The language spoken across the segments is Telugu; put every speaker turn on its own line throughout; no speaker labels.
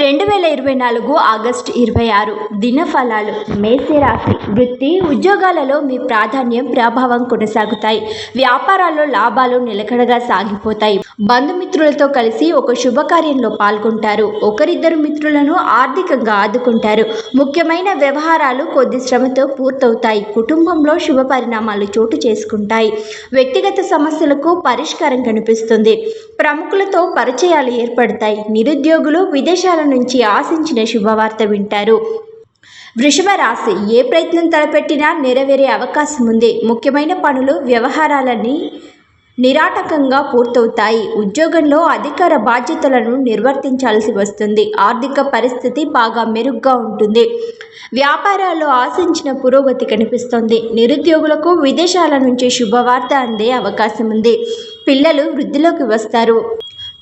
రెండు వేల ఇరవై నాలుగు ఆగస్టు ఇరవై ఆరు దినఫలాలు మేషరాశి వృత్తి ఉద్యోగాలలో మీ ప్రాధాన్యం ప్రభావం కొనసాగుతాయి. వ్యాపారాల్లో లాభాలు నిలకడగా సాగిపోతాయి. బంధుమిత్రులతో కలిసి ఒక శుభకార్యంలో పాల్గొంటారు. ఒకరిద్దరు మిత్రులను ఆర్థికంగా ఆదుకుంటారు. ముఖ్యమైన వ్యవహారాలు కొద్ది శ్రమతో పూర్తవుతాయి. కుటుంబంలో శుభ పరిణామాలు చోటు చేసుకుంటాయి. వ్యక్తిగత సమస్యలకు పరిష్కారం కనిపిస్తుంది. ప్రముఖులతో పరిచయాలు ఏర్పడతాయి. నిరుద్యోగులు విదేశాల నుంచి ఆశించిన శుభవార్త వింటారు. వృషభ రాశి ఏ ప్రయత్నం తలపెట్టినా నెరవేరే అవకాశం ఉంది. ముఖ్యమైన పనులు వ్యవహారాలన్నీ నిరాటకంగా పూర్తవుతాయి. ఉద్యోగంలో అధికార బాధ్యతలను నిర్వర్తించాల్సి వస్తుంది. ఆర్థిక పరిస్థితి బాగా మెరుగ్గా ఉంటుంది. వ్యాపారాల్లో ఆశించిన పురోగతి కనిపిస్తుంది. నిరుద్యోగులకు విదేశాల నుంచి శుభవార్త అందే అవకాశం ఉంది. పిల్లలు వృద్ధిలోకి వస్తారు.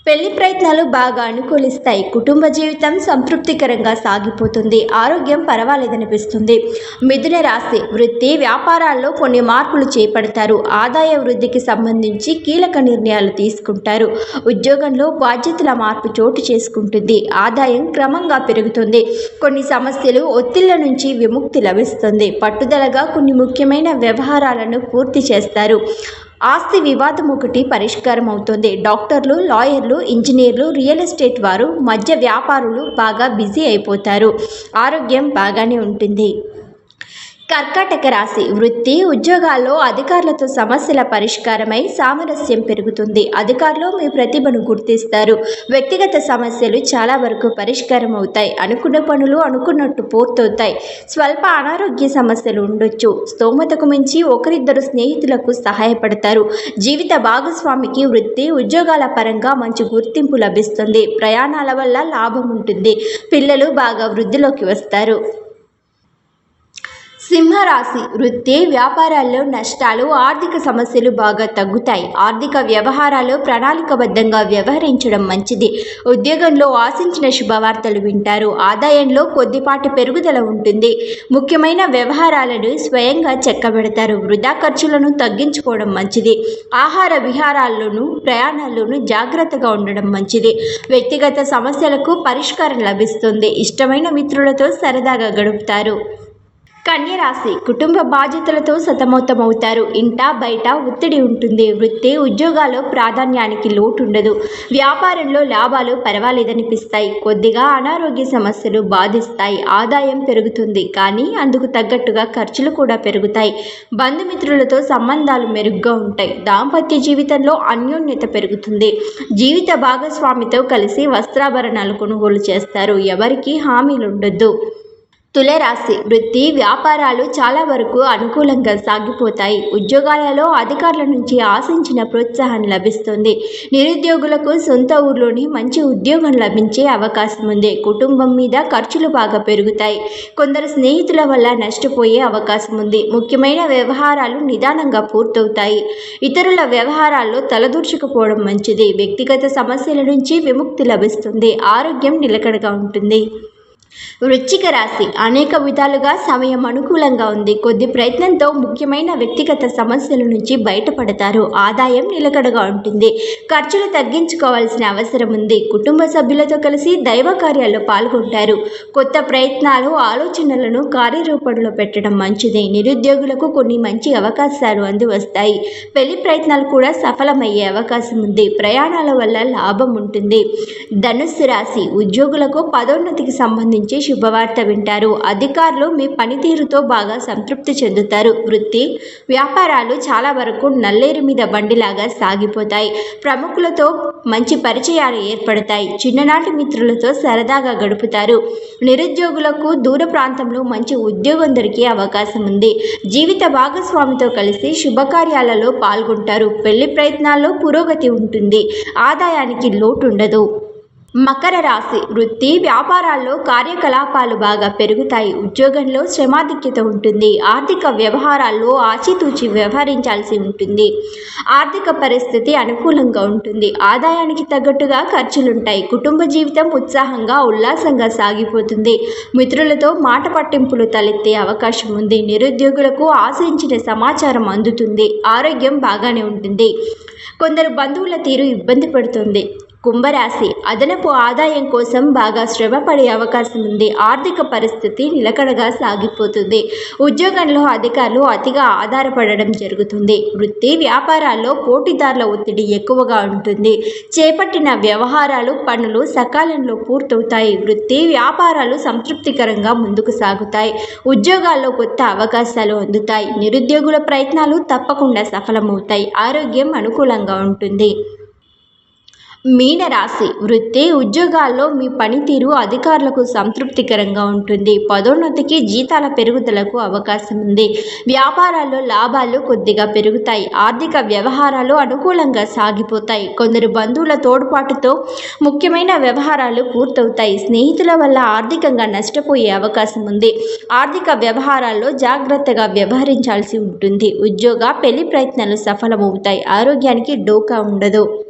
పెళ్ళి ప్రయత్నాలు బాగా అనుకూలిస్తాయి. కుటుంబ జీవితం సంతృప్తికరంగా సాగిపోతుంది. ఆరోగ్యం పర్వాలేదనిపిస్తుంది. మిథున రాశి వృత్తి వ్యాపారాల్లో కొన్ని మార్పులు చేపడతారు. ఆదాయ వృద్ధికి సంబంధించి కీలక నిర్ణయాలు తీసుకుంటారు. ఉద్యోగంలో బాధ్యతల మార్పు చోటు చేసుకుంటుంది. ఆదాయం క్రమంగా పెరుగుతుంది. కొన్ని సమస్యలు ఒత్తిళ్ళ నుంచి విముక్తి లభిస్తుంది. పట్టుదలగా కొన్ని ముఖ్యమైన వ్యవహారాలను పూర్తి చేస్తారు. ఆస్తి వివాదం ఒకటి పరిష్కారం అవుతుంది డాక్టర్లు లాయర్లు ఇంజనీర్లు రియల్ ఎస్టేట్ వారు మధ్య వ్యాపారులు బాగా బిజీ అయిపోతారు. ఆరోగ్యం బాగానే ఉంటుంది. కర్కాటక రాశి వృత్తి ఉద్యోగాల్లో అధికారులతో సమస్యల పరిష్కారమై సామరస్యం పెరుగుతుంది. అధికారులు మీ ప్రతిభను గుర్తిస్తారు. వ్యక్తిగత సమస్యలు చాలా వరకు పరిష్కారం అవుతాయి అనుకున్న పనులు అనుకున్నట్టు పూర్తవుతాయి. స్వల్ప అనారోగ్య సమస్యలు ఉండొచ్చు. స్తోమతకు మించి ఒకరిద్దరు స్నేహితులకు సహాయపడతారు. జీవిత భాగస్వామికి వృత్తి ఉద్యోగాల పరంగా మంచి గుర్తింపు లభిస్తుంది. ప్రయాణాల వల్ల లాభం ఉంటుంది. పిల్లలు బాగా వృద్ధిలోకి వస్తారు. సింహరాశి వృత్తి వ్యాపారాల్లో నష్టాలు ఆర్థిక సమస్యలు బాగా తగ్గుతాయి. ఆర్థిక వ్యవహారాలు ప్రణాళికబద్ధంగా వ్యవహరించడం మంచిది. ఉద్యోగంలో ఆశించిన శుభవార్తలు వింటారు. ఆదాయంలో కొద్దిపాటి పెరుగుదల ఉంటుంది. ముఖ్యమైన వ్యవహారాలను స్వయంగా చెక్కబెడతారు. వృధా ఖర్చులను తగ్గించుకోవడం మంచిది. ఆహార విహారాల్లోనూ ప్రయాణాల్లోనూ జాగ్రత్తగా ఉండడం మంచిది. వ్యక్తిగత సమస్యలకు పరిష్కారం లభిస్తుంది. ఇష్టమైన మిత్రులతో సరదాగా గడుపుతారు. కన్యరాశి కుటుంబ బాధ్యతలతో సతమతమవుతారు. ఇంట బయట ఒత్తిడి ఉంటుంది. వృత్తి ఉద్యోగాల్లో ప్రాధాన్యానికి లోటు ఉండదు వ్యాపారంలో లాభాలు పర్వాలేదనిపిస్తాయి. కొద్దిగా అనారోగ్య సమస్యలు బాధిస్తాయి. ఆదాయం పెరుగుతుంది. కానీ అందుకు తగ్గట్టుగా ఖర్చులు కూడా పెరుగుతాయి. బంధుమిత్రులతో సంబంధాలు మెరుగ్గా ఉంటాయి. దాంపత్య జీవితంలో అన్యోన్యత పెరుగుతుంది. జీవిత భాగస్వామితో కలిసి వస్త్రాభరణాలు కొనుగోలు చేస్తారు. ఎవరికి హామీలు ఉండొద్దు తులరాశి వృత్తి వ్యాపారాలు చాలా వరకు అనుకూలంగా సాగిపోతాయి. ఉద్యోగాలలో అధికారుల నుంచి ఆశించిన ప్రోత్సాహం లభిస్తుంది. నిరుద్యోగులకు సొంత ఊర్లోని మంచి ఉద్యోగం లభించే అవకాశం ఉంది. కుటుంబం మీద ఖర్చులు బాగా పెరుగుతాయి. కొందరు స్నేహితుల వల్ల నష్టపోయే అవకాశం ఉంది. ముఖ్యమైన వ్యవహారాలు నిదానంగా పూర్తవుతాయి. ఇతరుల వ్యవహారాల్లో తలదూర్చుకుపోవడం మంచిది. వ్యక్తిగత సమస్యల నుంచి విముక్తి లభిస్తుంది. ఆరోగ్యం నిలకడగా ఉంటుంది. వృశ్చిక రాశి. అనేక విధాలుగా సమయం అనుకూలంగా ఉంది. కొద్ది ప్రయత్నంతో ముఖ్యమైన వ్యక్తిగత సమస్యల నుంచి బయటపడతారు. ఆదాయం నిలకడగా ఉంటుంది. ఖర్చులు తగ్గించుకోవాల్సిన అవసరం ఉంది. కుటుంబ సభ్యులతో కలిసి దైవ కార్యాల్లో పాల్గొంటారు. కొత్త ప్రయత్నాలు ఆలోచనలను కార్యరూపంలో పెట్టడం మంచిది. నిరుద్యోగులకు కొన్ని మంచి అవకాశాలు అందివస్తాయి. పెళ్ళి ప్రయత్నాలు కూడా సఫలమయ్యే అవకాశం ఉంది. ప్రయాణాల వల్ల లాభం ఉంటుంది. ధనుస్సు రాశి. ఉద్యోగులకు పదోన్నతికి సంబంధించి శుభవార్త వింటారు. అధికారులు మీ పనితీరుతో బాగా సంతృప్తి చెందుతారు. వృత్తి వ్యాపారాలు చాలా వరకు నల్లేరు మీద బండిలాగా సాగిపోతాయి. ప్రముఖులతో మంచి పరిచయాలు ఏర్పడతాయి. చిన్ననాటి మిత్రులతో సరదాగా గడుపుతారు. నిరుద్యోగులకు దూర ప్రాంతంలో మంచి ఉద్యోగం దొరికే అవకాశం ఉంది. జీవిత భాగస్వామితో కలిసి శుభకార్యాలలో పాల్గొంటారు. పెళ్ళి ప్రయత్నాల్లో పురోగతి ఉంటుంది. ఆదాయానికి లోటు ఉండదు మకర రాశి వృత్తి వ్యాపారాల్లో కార్యకలాపాలు బాగా పెరుగుతాయి. ఉద్యోగంలో శ్రమాధిక్యత ఉంటుంది. ఆర్థిక వ్యవహారాల్లో ఆచితూచి వ్యవహరించాల్సి ఉంటుంది. ఆర్థిక పరిస్థితి అనుకూలంగా ఉంటుంది. ఆదాయానికి తగ్గట్టుగా ఖర్చులుంటాయి. కుటుంబ జీవితం ఉత్సాహంగా ఉల్లాసంగా సాగిపోతుంది. మిత్రులతో మాట పట్టింపులు తలెత్తే అవకాశం ఉంది. నిరుద్యోగులకు ఆశించిన సమాచారం అందుతుంది. ఆరోగ్యం బాగానే ఉంటుంది. కొందరు బంధువుల తీరు ఇబ్బంది పడుతుంది. కుంభరాశి. అదనపు ఆదాయం కోసం బాగా శ్రమ పడే అవకాశం ఉంది. ఆర్థిక పరిస్థితి నిలకడగా సాగిపోతుంది. ఉద్యోగంలో అధికారులు అతిగా ఆధారపడడం జరుగుతుంది. వృత్తి వ్యాపారాల్లో పోటీదారుల ఒత్తిడి ఎక్కువగా ఉంటుంది. చేపట్టిన వ్యవహారాలు పనులు సకాలంలో పూర్తవుతాయి. వృత్తి వ్యాపారాలు సంతృప్తికరంగా ముందుకు సాగుతాయి. ఉద్యోగాల్లో కొత్త అవకాశాలు అందుతాయి. నిరుద్యోగుల ప్రయత్నాలు తప్పకుండా సఫలమవుతాయి. ఆరోగ్యం అనుకూలంగా ఉంటుంది. మీనరాశి వృత్తి ఉద్యోగాల్లో మీ పనితీరు అధికారులకు సంతృప్తికరంగా ఉంటుంది. పదోన్నతికి జీతాల పెరుగుదలకు అవకాశం ఉంది. వ్యాపారాల్లో లాభాలు కొద్దిగా పెరుగుతాయి. ఆర్థిక వ్యవహారాలు అనుకూలంగా సాగిపోతాయి. కొందరు బంధువుల తోడ్పాటుతో ముఖ్యమైన వ్యవహారాలు పూర్తవుతాయి. స్నేహితుల వల్ల ఆర్థికంగా నష్టపోయే అవకాశం ఉంది. ఆర్థిక వ్యవహారాల్లో జాగ్రత్తగా వ్యవహరించాల్సి ఉంటుంది. ఉద్యోగ పెళ్ళి ప్రయత్నాలు సఫలమవుతాయి. ఆరోగ్యానికి డోకా ఉండదు.